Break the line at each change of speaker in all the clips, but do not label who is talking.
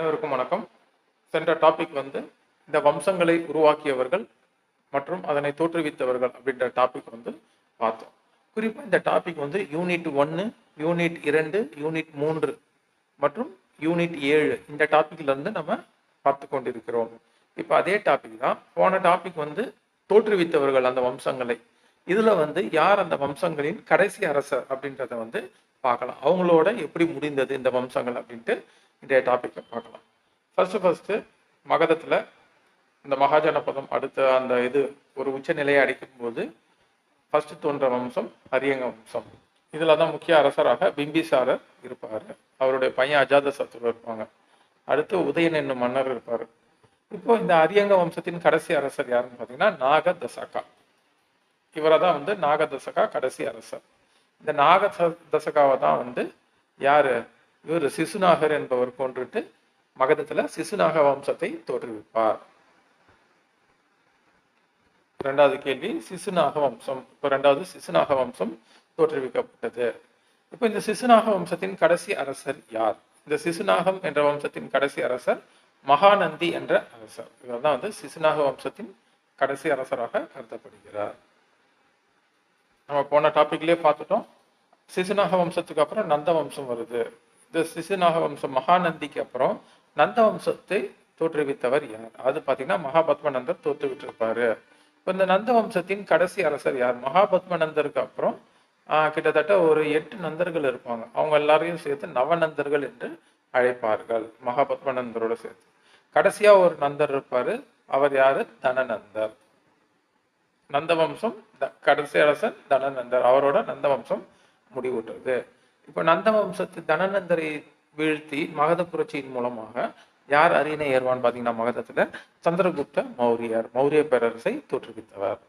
அனைவருக்கும் வணக்கம். சென்ற டாபிக் வந்து இந்த வம்சங்களை உருவாக்கியவர்கள் மற்றும் அதனை தோற்றுவித்தவர்கள் அப்படின்ற டாபிக் வந்து பார்த்தோம். குறிப்பாக இந்த டாபிக் வந்து யூனிட் ஒன்று யூனிட் இரண்டு யூனிட் மூன்று மற்றும் யூனிட் ஏழு இந்த டாபிக்ல நம்ம பார்த்து கொண்டிருக்கிறோம். இப்போ அதே டாபிக் தான் போன டாபிக் வந்து தோற்றுவித்தவர்கள் அந்த வம்சங்களை. இதில் வந்து யார் அந்த வம்சங்களின் கடைசி அரசர் அப்படின்றத வந்து பார்க்கலாம். அவங்களோட எப்படி முடிந்தது இந்த வம்சங்கள் அப்படின்ட்டு இன்றைய டாப்பிக்கை பார்க்கலாம். ஃபர்ஸ்ட் ஃபர்ஸ்ட் மகதத்துல இந்த மகாஜனபதம் அடுத்த அந்த இது ஒரு உச்சநிலையை அடிக்கும் போது ஃபர்ஸ்ட் தோன்ற வம்சம் அரியங்க வம்சம். இதுல தான் முக்கிய அரசராக பிம்பிசாரர் இருப்பார். அவருடைய பையன் அஜாத சத்துரு இருப்பாங்க. அடுத்து உதயன் என்னும் மன்னர் இருப்பார். இப்போ இந்த அரியங்க வம்சத்தின் கடைசி அரசர் யாருன்னு பார்த்தீங்கன்னா நாக தசகா இவரை தான் வந்து நாக தசகா கடைசி அரசர். இந்த நாக தசகாவை தான் வந்து யாரு? இவர் சிசுநாகர் என்பவர் கொன்றுட்டு மகதத்துல சிசுநாக வம்சத்தை தோற்றுவிப்பார். ரெண்டாவது கேள்வி சிசுநாக வம்சம். இப்போ ரெண்டாவது சிசுநாக வம்சம் தோற்றுவிக்கப்பட்டது. இப்போ இந்த சிசுநாக வம்சத்தின் கடைசி அரசர் யார்? இந்த சிசுநாகம் என்ற வம்சத்தின் கடைசி அரசர் மகாநந்தி என்ற அரசர். இவர் தான் வந்து சிசுநாக வம்சத்தின் கடைசி அரசராக கருதப்படுகிறார். நம்ம போன டாபிக்லேயே பார்த்துட்டோம். சிசுநாக வம்சத்துக்கு அப்புறம் நந்த வம்சம் வருது. இந்த சிசுநாக வம்சம் மகாநந்திக்கு அப்புறம் நந்த வம்சத்தை தோற்றுவித்தவர் யார் அது பார்த்தீங்கன்னா மகாபத்மநந்தர் தோற்றுவிட்டிருப்பாரு. இப்போ இந்த நந்த வம்சத்தின் கடைசி அரசர் யார்? மகாபத்மநந்தருக்கு அப்புறம் கிட்டத்தட்ட ஒரு எட்டு நந்தர்கள் இருப்பாங்க. அவங்க எல்லாரையும் சேர்த்து நவநந்தர்கள் என்று அழைப்பார்கள். மகாபத்மநந்தரோட சேர்த்து. கடைசியா ஒரு நந்தர் இருப்பாரு. அவர் யாரு? தனநந்தர். நந்தவம்சம் த- கடைசி அரசன் தனநந்தர். அவரோட நந்தவம்சம் முடிவுட்டுறது இப்போ நந்த வம்சத்து தனநந்தரை வீழ்த்தி மகத புரட்சியின் மூலமாக யார் அரியணை ஏறுவான்னு பார்த்தீங்கன்னா மகதத்தில் சந்திரகுப்த மௌரியர் மௌரிய பேரரசை தோற்றுவித்தவர்.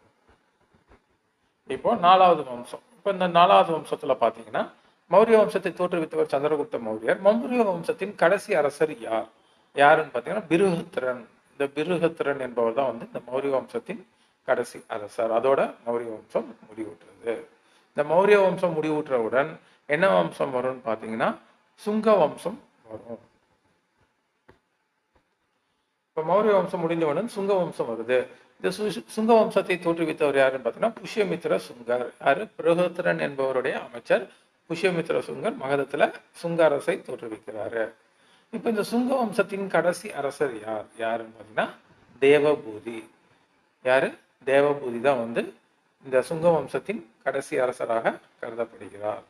இப்போ நாலாவது வம்சம். இப்போ இந்த நாலாவது வம்சத்துல பார்த்தீங்கன்னா மௌரிய வம்சத்தை தோற்றுவித்தவர் சந்திரகுப்த மௌரியர். மௌரிய வம்சத்தின் கடைசி அரசர் யார்? யாருன்னு பார்த்தீங்கன்னா பிருகத்திரன் இந்த பிருகத்திரன் என்பவர் தான் வந்து இந்த மௌரிய வம்சத்தின் கடைசி அரசர். அதோட மௌரிய வம்சம் முடிவுற்றது. இந்த மௌரிய வம்சம் முடிவுற்றவுடன் என்ன வம்சம் வரும்னு பார்த்தீங்கன்னா சுங்க வம்சம் வரும். இப்போ மௌரிய வம்சம் முடிந்தவுடன் சுங்க வம்சம் வருது. இந்த சு- சுங்க வம்சத்தை தோற்றுவித்தவர் யாருன்னு பார்த்தீங்கன்னா புஷ்யமித்ர சுங்கர். யாரு? பிரகோத்திரன் என்பவருடைய அமைச்சர் புஷ்யமித்ர சுங்கர் மகதத்தில் சுங்க அரசை தோற்றுவிக்கிறாரு. இப்போ இந்த சுங்க வம்சத்தின் கடைசி அரசர் யார்? யாருன்னு பார்த்தீங்கன்னா தேவபூதி. யாரு? தேவபூதி தான் வந்து இந்த சுங்க வம்சத்தின் கடைசி அரசராக கருதப்படுகிறார்.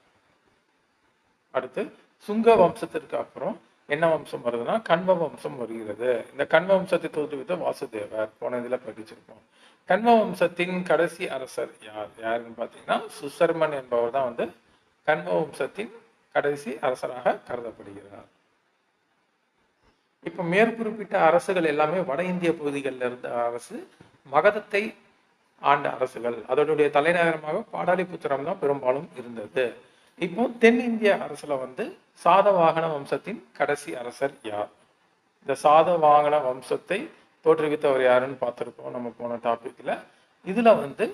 அடுத்து சுங்க வம்சத்திற்கு அப்புறம் என்ன வம்சம் வருதுன்னா கண்வ வம்சம் வருகிறது. இந்த கண்வ வம்சத்தை தோற்றுவித்த வாசுதேவர் போன இதில் படிச்சிருப்போம். கண்வ வம்சத்தின் கடைசி அரசர் யார்? யாருன்னு பார்த்தீங்கன்னா சுசர்மன் என்பவர் தான் வந்து கண்வ வம்சத்தின் கடைசி அரசராக கருதப்படுகிறார். இப்ப மேற்குறிப்பிட்ட அரசுகள் எல்லாமே வட இந்திய பகுதிகளில் இருந்த அரசு மகதத்தை ஆண்ட அரசுகள். அதனுடைய தலைநகரமாக பாடாலிபுத்திரம் தான் பெரும்பாலும் இருந்தது. இப்போ தென்னிந்திய அரசுல வந்து சாதவாகன வம்சத்தின் கடைசி அரசர் யார்? இந்த சாதவாகன வம்சத்தை தோற்றுவித்தவர் யாருன்னு பார்த்துருக்கோம் நம்ம போன டாபிக்ல இதுல வந்து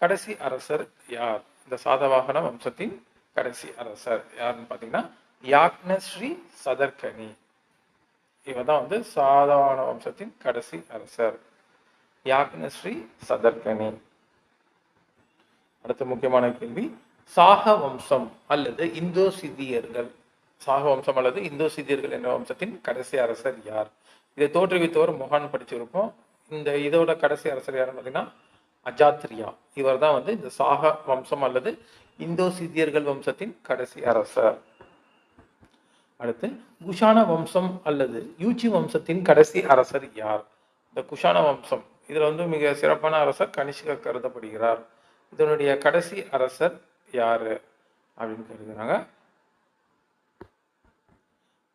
கடைசி அரசர் யார்? இந்த சாதவாகன வம்சத்தின் கடைசி அரசர் யாருன்னு பார்த்தீங்கன்னா யாக்னஸ்ரீ சதர்கனி. இவர் தான் வந்து சாதவாகன வம்சத்தின் கடைசி அரசர். யாக்னஸ்ரீ சதர்கனி. அடுத்த முக்கியமான கேள்வி சாக வம்சம் அல்லது இந்தோ சிதியர்கள். சாக வம்சம் அல்லது இந்தோ சிதியர்கள் என்ற வம்சத்தின் கடைசி அரசர் யார்? இதை தோற்றுவித்தவர் மொஹான் படிச்சிருப்போம். இந்த இதோட கடைசி அரசர் யாருன்னு பார்த்தீங்கன்னா அஜாத்ரியா. இவர் தான் வந்து இந்த சாக வம்சம் அல்லது இந்தோ சிதியர்கள் வம்சத்தின் கடைசி அரசர். அடுத்து குஷான வம்சம் அல்லது யூச்சி வம்சத்தின் கடைசி அரசர் யார்? இந்த குஷான வம்சம். இதுல வந்து மிக சிறப்பான அரசர் கனிஷ்க கருதப்படுகிறார். இதனுடைய கடைசி அரசர் யாரு அப்படின்னு கருதுனாங்க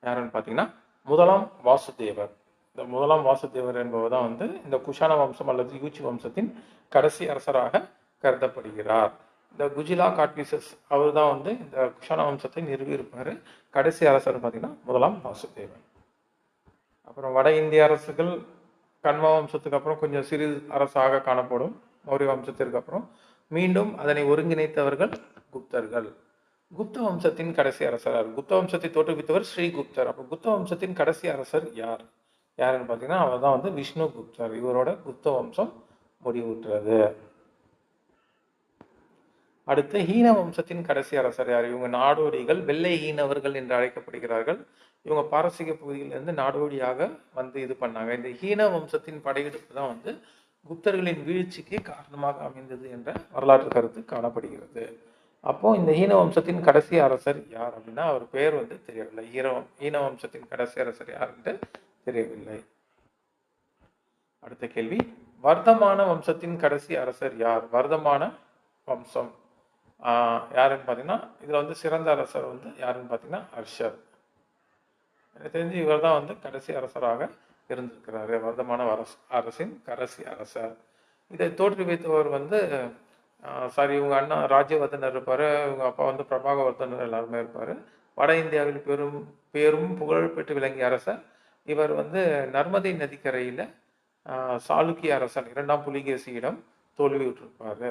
யாருன்னு பார்த்தீங்கன்னா முதலாம் வாசுதேவர். இந்த முதலாம் வாசுதேவர் என்பவர் தான் வந்து இந்த குஷான வம்சம் அல்லது யூச்சி வம்சத்தின் கடைசி அரசராக கருதப்படுகிறார். இந்த குஜிலா காட்விசஸ் அவர் தான் வந்து இந்த குஷான வம்சத்தை நிறுவியிருப்பார். கடைசி அரசர் பார்த்தீங்கன்னா முதலாம் வாசுதேவன் அப்புறம் வட இந்திய அரசுகள் கண்வ வம்சத்துக்கு அப்புறம் கொஞ்சம் சிறு அரசாக காணப்படும். மௌரிய வம்சத்திற்கு அப்புறம் மீண்டும் அதனை ஒருங்கிணைத்தவர்கள் குப்தர்கள். குப்த வம்சத்தின் கடைசி அரசர். யார் குப்த வம்சத்தை தோற்றுவித்தவர் ஸ்ரீகுப்தர். அப்போ குப்த வம்சத்தின் கடைசி அரசர் யார்? யாருன்னு பார்த்தீங்கன்னா அவர் தான் வந்து விஷ்ணு குப்தர். இவரோட குப்த வம்சம் முடிவுற்றது. அடுத்து ஹீன வம்சத்தின் கடைசி அரசர் யார்? இவங்க நாடோடிகள் வெள்ளை ஹீனவர்கள் என்று அழைக்கப்படுகிறார்கள். இவங்க பாரசீக பகுதியிலிருந்து நாடோடியாக வந்து இது பண்ணாங்க. இந்த ஹீன வம்சத்தின் படையெடுப்பு தான் வந்து குப்தர்களின் வீழ்ச்சிக்கு காரணமாக அமைந்தது என்ற வரலாற்று கருத்து காணப்படுகிறது. அப்போ இந்த ஈன வம்சத்தின் கடைசி அரசர் யார் அப்படின்னா அவர் பெயர் வந்து தெரியவில்லை. ஈரவம் ஈன வம்சத்தின் கடைசி அரசர் யாருன்ட்டு என்று தெரியவில்லை. அடுத்த கேள்வி. வர்த்தமான வம்சத்தின் கடைசி அரசர் யார்? வர்த்தமான வம்சம் யாருன்னு பார்த்தீங்கன்னா இதில் வந்து சிறந்த அரசர் வந்து யாருன்னு பார்த்தீங்கன்னா ஹர்ஷர். எனக்கு தெரிஞ்சு இவர் தான் வந்து கடைசி அரசராக இருந்திருக்கிறாரு. வர்த்தமான அரசு அரசின் கரசி அரசர். இதை தோற்றுவித்தவர் வந்து சாரி இவங்க அண்ணா ராஜ்யவர்தனர் இருப்பார். இவங்க அப்பா வந்து பிரபாகவர்தனர் எல்லாருமே இருப்பார். வட இந்தியாவில் பெரும் பெரும் புகழ் பெற்று விளங்கிய அரசர். இவர் வந்து நர்மதை நதிக்கரையில் சாளுக்கிய அரசன் இரண்டாம் புலிகேசியிடம் தோல்வியுற்றிருப்பார்.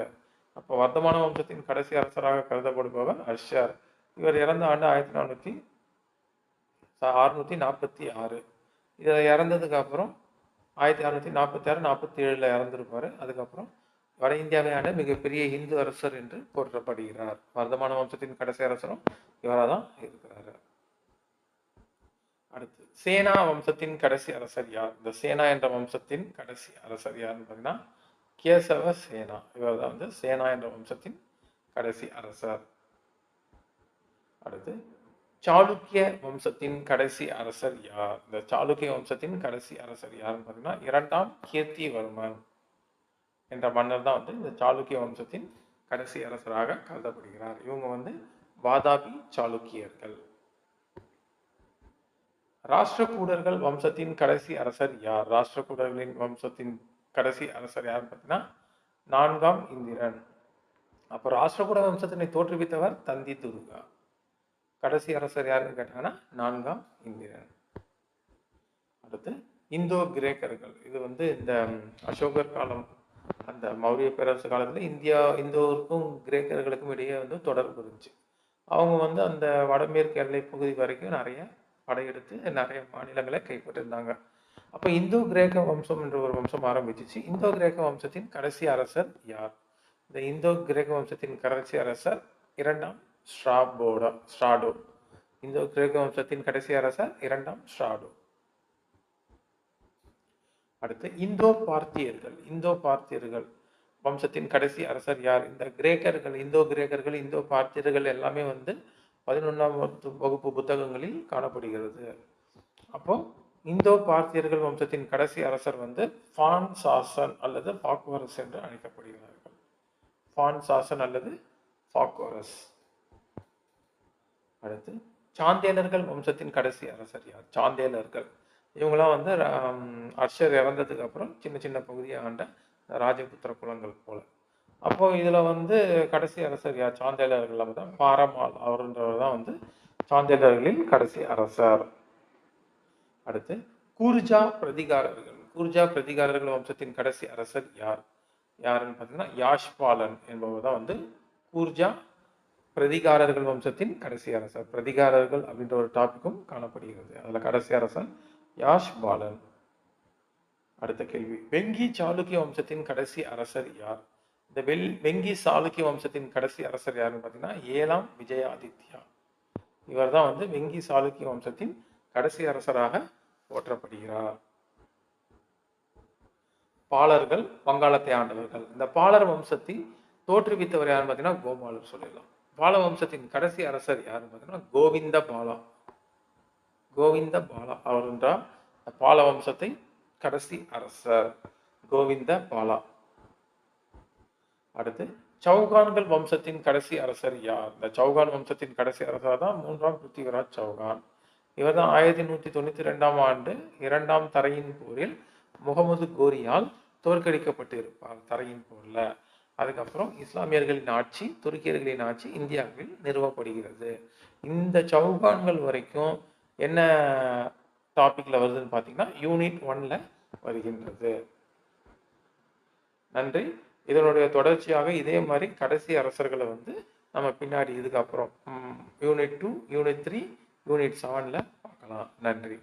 அப்போ வர்த்தமான வம்சத்தின் கடைசி அரசராக கருதப்படுபவர் ஹர்ஷர் இவர் இறந்த ஆண்டு ஆயிரத்தி நானூற்றி அறுநூற்றி நாற்பத்தி ஆறு. இதில் இறந்ததுக்கு அப்புறம் ஆயிரத்தி அறுநூற்றி நாற்பத்தி ஆறு நாற்பத்தி ஏழில் இறந்துருப்பார். அதுக்கப்புறம் வட இந்தியாவை ஆண்ட மிகப்பெரிய இந்து அரசர் என்று போற்றப்படுகிறார். வர்தமான வம்சத்தின் கடைசி அரசரும் இவராக தான் இருக்கிறார். அடுத்து சேனா வம்சத்தின் கடைசி அரசர் யார்? இந்த சேனா என்ற வம்சத்தின் கடைசி அரசர் யாருன்னு பார்த்தீங்கன்னா கேசவ சேனா. இவர் தான் வந்து சேனா என்ற வம்சத்தின் கடைசி அரசர். அடுத்து சாளுக்கிய வம்சத்தின் கடைசி அரசர் யார்? இந்த சாளுக்கிய வம்சத்தின் கடைசி அரசர் யாருன்னு பார்த்தீங்கன்னா இரண்டாம் கீர்த்திவர்மன் என்ற மன்னர் தான் வந்து இந்த சாளுக்கிய வம்சத்தின் கடைசி அரசராக கருதப்படுகிறார். இவங்க வந்து வாதாபி சாளுக்கியர்கள். ராஷ்டிரகூடர்கள் வம்சத்தின் கடைசி அரசர் யார்? ராஷ்டிரகூடர்களின் வம்சத்தின் கடைசி அரசர் யார் பார்த்தீங்கன்னா நான்காம் இந்திரன். அப்போ ராஷ்டிரகூட வம்சத்தினை தோற்றுவித்தவர் தந்தி துர்கா. கடைசி அரசர் யாருன்னு கேட்டாங்கன்னா நான்காம் இந்திரன். அடுத்து இந்தோ கிரேக்கர்கள். இது வந்து இந்த அசோகர் காலம் அந்த மௌரிய பேரரசு காலத்தில் இந்தியா இந்தோருக்கும் கிரேக்கர்களுக்கும் இடையே வந்து தொடர்பு இருந்துச்சு. அவங்க வந்து அந்த வடமேற்கு எல்லை பகுதி வரைக்கும் நிறைய படையெடுத்து நிறைய மாநிலங்களை கைப்பற்றிருந்தாங்க. அப்போ இந்தோ கிரேக்க வம்சம் என்ற ஒரு வம்சம் ஆரம்பிச்சிச்சு. இந்தோ கிரேக்க வம்சத்தின் கடைசி அரசர் யார்? இந்த இந்தோ கிரேக்க வம்சத்தின் கடைசி அரசர் இரண்டாம் ஸ்ட்ராபோடா ஸ்ட்ராடோ இந்தோ கிரேக்க வம்சத்தின் கடைசி அரசர் இரண்டாம் ஸ்ட்ராடோ அடுத்து இந்தோ பார்த்தியர்கள் இந்தோ பார்த்தியர்கள் வம்சத்தின் கடைசி அரசர் யார்? இந்த கிரேக்கர்கள் இந்தோ கிரேக்கர்கள் இந்தோ பார்த்தியர்கள் எல்லாமே வந்து பதினொன்றாம் வகுப்பு புத்தகங்களில் காணப்படுகிறது. அப்போ இந்தோ பார்த்தியர்கள் வம்சத்தின் கடைசி அரசர் வந்து ஃபான் சாசன் அல்லது ஃபாக்வரஸ் என்று அழைக்கப்படுகிறார்கள். ஃபான் சாசன் அல்லது பாக்வரஸ் அடுத்து சாந்தேலர்கள் வம்சத்தின் கடைசி அரசர் யார்? சாந்தேலர்கள் இவங்களாம் வந்து அர்ஷர் இறந்ததுக்கு அப்புறம் சின்ன சின்ன பகுதியை ஆண்ட ராஜபுத்திர குலங்கள் போல. அப்போ இதுல வந்து கடைசி அரசர் யார்? சாந்தேலர்கள் தான் பாரமால் அவருன்றவர் தான் வந்து சாந்தேலர்களின் கடைசி அரசர். அடுத்து கூர்ஜா பிரதிகாரர்கள். கூர்ஜா பிரதிகாரர்கள் வம்சத்தின் கடைசி அரசர் யார்? யாருன்னு பார்த்தீங்கன்னா யாஷ்பாலன் என்பவர் தான் வந்து கூர்ஜா பிரதிகாரர்கள் வம்சத்தின் கடைசி அரசர். பிரதிகாரர்கள் அப்படின்ற ஒரு டாபிக்கும் காணப்படுகிறது. அதில் கடைசி அரசன் யாஷ் பாலன். அடுத்த கேள்வி. வெங்கி சாளுக்கிய வம்சத்தின் கடைசி அரசர் யார்? இந்த வெல் வெங்கி சாளுக்கிய வம்சத்தின் கடைசி அரசர் யாருன்னு பார்த்தீங்கன்னா ஏழாம் விஜயாதித்யா. இவர் தான் வந்து வெங்கி சாளுக்கிய வம்சத்தின் கடைசி அரசராக போற்றப்படுகிறார். பாலர்கள் வங்காளத்தை ஆண்டவர்கள். இந்த பாலர் வம்சத்தை தோற்றுவித்தவர் யாருன்னு பார்த்தீங்கன்னா கோபாலர் சொல்லிடலாம். பால வம்சத்தின் கடைசி அரசர் யாருன்னு பார்த்தீங்கன்னா கோவிந்த பாலா. கோவிந்த பாலா. அவர் என்றால் பால வம்சத்தை கடைசி அரசர் கோவிந்த பாலா. அடுத்து சௌகான்கள் வம்சத்தின் கடைசி அரசர் யார்? இந்த சௌகான் வம்சத்தின் கடைசி அரசர் தான் மூன்றாம் பிருத்திவிராஜ் சௌகான். இவர் தான் ஆயிரத்தி நூற்றி தொண்ணூற்றி ரெண்டாம் ஆண்டு இரண்டாம் தரையின் போரில் முகமது கோரியால் தோற்கடிக்கப்பட்டு இருப்பார் தரையின் போரில். அதுக்கப்புறம் இஸ்லாமியர்களின் ஆட்சி துருக்கியர்களின் ஆட்சி இந்தியாவில் நிறுவப்படுகிறது. இந்த சௌகான்கள் வரைக்கும் என்ன டாப்பிக்கில் வருதுன்னு பார்த்தீங்கன்னா யூனிட் ஒன்ல வருகின்றது. நன்றி. இதனுடைய தொடர்ச்சியாக இதே மாதிரி கடைசி அரசர்களை வந்து நம்ம பின்னாடி இதுக்கப்புறம் unit two unit three unit செவனில் பார்க்கலாம். நன்றி.